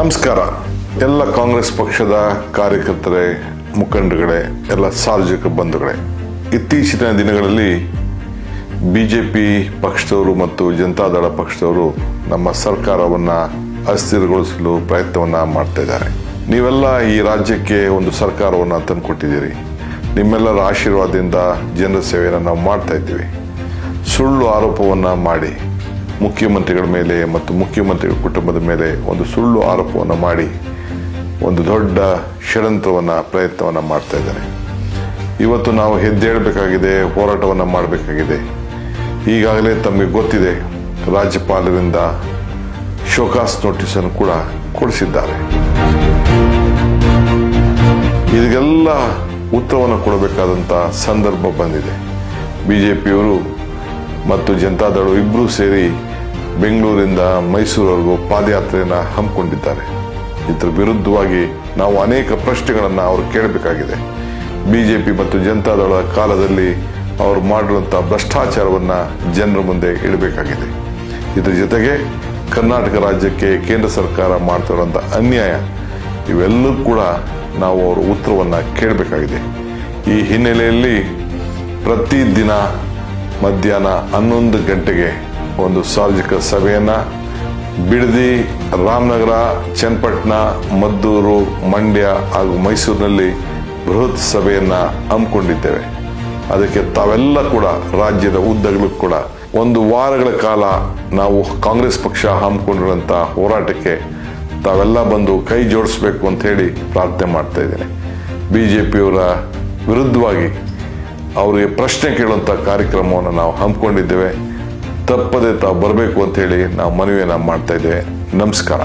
ನಮಸ್ಕಾರ. ಎಲ್ಲ ಕಾಂಗ್ರೆಸ್ ಪಕ್ಷದ ಕಾರ್ಯಕರ್ತರೇ ಮುಖಂಡಗಳೇ ಎಲ್ಲ ಸಾರ್ವಜನಿಕ ಬಂಧುಗಳೇ, ಇತ್ತೀಚಿನ ದಿನಗಳಲ್ಲಿ ಬಿ ಜೆ ಪಿ ಪಕ್ಷದವರು ಮತ್ತು ಜನತಾದಳ ಪಕ್ಷದವರು ನಮ್ಮ ಸರ್ಕಾರವನ್ನು ಅಸ್ಥಿರಗೊಳಿಸಲು ಪ್ರಯತ್ನವನ್ನು ಮಾಡ್ತಾ ಇದ್ದಾರೆ. ನೀವೆಲ್ಲ ಈ ರಾಜ್ಯಕ್ಕೆ ಒಂದು ಸರ್ಕಾರವನ್ನು ತಂದುಕೊಟ್ಟಿದ್ದೀರಿ. ನಿಮ್ಮೆಲ್ಲರ ಆಶೀರ್ವಾದದಿಂದ ಜನರ ಸೇವೆಯನ್ನು ನಾವು ಮಾಡ್ತಾ ಇದ್ದೀವಿ. ಸುಳ್ಳು ಆರೋಪವನ್ನು ಮಾಡಿ ಮುಖ್ಯಮಂತ್ರಿಗಳ ಮೇಲೆ ಮತ್ತು ಮುಖ್ಯಮಂತ್ರಿಗಳ ಕುಟುಂಬದ ಮೇಲೆ ಒಂದು ಸುಳ್ಳು ಆರೋಪವನ್ನು ಮಾಡಿ ಒಂದು ದೊಡ್ಡ ಷಡ್ಯಂತ್ರವನ್ನು ಪ್ರಯತ್ನವನ್ನು ಮಾಡ್ತಾ ಇದ್ದಾರೆ. ಇವತ್ತು ನಾವು ಹೆದ್ದೇಳಬೇಕಾಗಿದೆ, ಹೋರಾಟವನ್ನು ಮಾಡಬೇಕಾಗಿದೆ. ಈಗಾಗಲೇ ತಮಗೆ ಗೊತ್ತಿದೆ, ರಾಜ್ಯಪಾಲರಿಂದ ಶೋಕಾಸ್ ನೋಟಿಸ್ ಅನ್ನು ಕೂಡ ಕೊಡಿಸಿದ್ದಾರೆ. ಇದಕ್ಕೆಲ್ಲ ಉತ್ತರವನ್ನು ಕೊಡಬೇಕಾದಂಥ ಸಂದರ್ಭ ಬಂದಿದೆ. ಬಿ ಜೆ ಪಿಯವರು ಮತ್ತು ಜನತಾದಳು ಇಬ್ಬರೂ ಸೇರಿ ಬೆಂಗಳೂರಿಂದ ಮೈಸೂರವರೆಗೂ ಪಾದಯಾತ್ರೆಯನ್ನು ಹಮ್ಮಿಕೊಂಡಿದ್ದಾರೆ. ಇದರ ವಿರುದ್ಧವಾಗಿ ನಾವು ಅನೇಕ ಪ್ರಶ್ನೆಗಳನ್ನು ಅವರು ಕೇಳಬೇಕಾಗಿದೆ. ಬಿಜೆಪಿ ಮತ್ತು ಜನತಾದಳ ಕಾಲದಲ್ಲಿ ಅವರು ಮಾಡಿರುವಂಥ ಭ್ರಷ್ಟಾಚಾರವನ್ನು ಜನರ ಮುಂದೆ ಇಡಬೇಕಾಗಿದೆ. ಇದರ ಜೊತೆಗೆ ಕರ್ನಾಟಕ ರಾಜ್ಯಕ್ಕೆ ಕೇಂದ್ರ ಸರ್ಕಾರ ಮಾಡ್ತಿರೋಂಥ ಅನ್ಯಾಯ ಇವೆಲ್ಲೂ ಕೂಡ ನಾವು ಅವರ ಉತ್ತರವನ್ನು ಕೇಳಬೇಕಾಗಿದೆ. ಈ ಹಿನ್ನೆಲೆಯಲ್ಲಿ ಪ್ರತಿದಿನ ಮಧ್ಯಾಹ್ನ ಹನ್ನೊಂದು ಗಂಟೆಗೆ ಒಂದು ಸಾರ್ವಜನಿಕ ಸಭೆಯನ್ನ ಬಿಡದಿ ರಾಮನಗರ, ಚನ್ನಪಟ್ಟಣ, ಮದ್ದೂರು, ಮಂಡ್ಯ ಹಾಗೂ ಮೈಸೂರಿನಲ್ಲಿ ಬೃಹತ್ ಸಭೆಯನ್ನ ಹಮ್ಮಿಕೊಂಡಿದ್ದೇವೆ. ಅದಕ್ಕೆ ತಾವೆಲ್ಲ ಕೂಡ ರಾಜ್ಯದ ಉದ್ದಗಳು ಕೂಡ ಒಂದು ವಾರಗಳ ಕಾಲ ನಾವು ಕಾಂಗ್ರೆಸ್ ಪಕ್ಷ ಹಮ್ಮಿಕೊಂಡಿರುವಂಥ ಹೋರಾಟಕ್ಕೆ ತಾವೆಲ್ಲ ಬಂದು ಕೈ ಜೋಡಿಸ್ಬೇಕು ಅಂತ ಹೇಳಿ ಪ್ರಾರ್ಥನೆ ಮಾಡ್ತಾ ಇದ್ದೇನೆ. ಪಿಯವರ ವಿರುದ್ಧವಾಗಿ ಅವರಿಗೆ ಪ್ರಶ್ನೆ ಕೇಳುವಂಥ ಕಾರ್ಯಕ್ರಮವನ್ನು ನಾವು ಹಮ್ಮಿಕೊಂಡಿದ್ದೇವೆ. ತಪ್ಪದೆ ತಾವು ಬರಬೇಕು ಅಂತ ಹೇಳಿ ನಾವು ಮನವಿಯನ್ನು ಮಾಡ್ತಾ ಇದ್ದೇವೆ. ನಮಸ್ಕಾರ.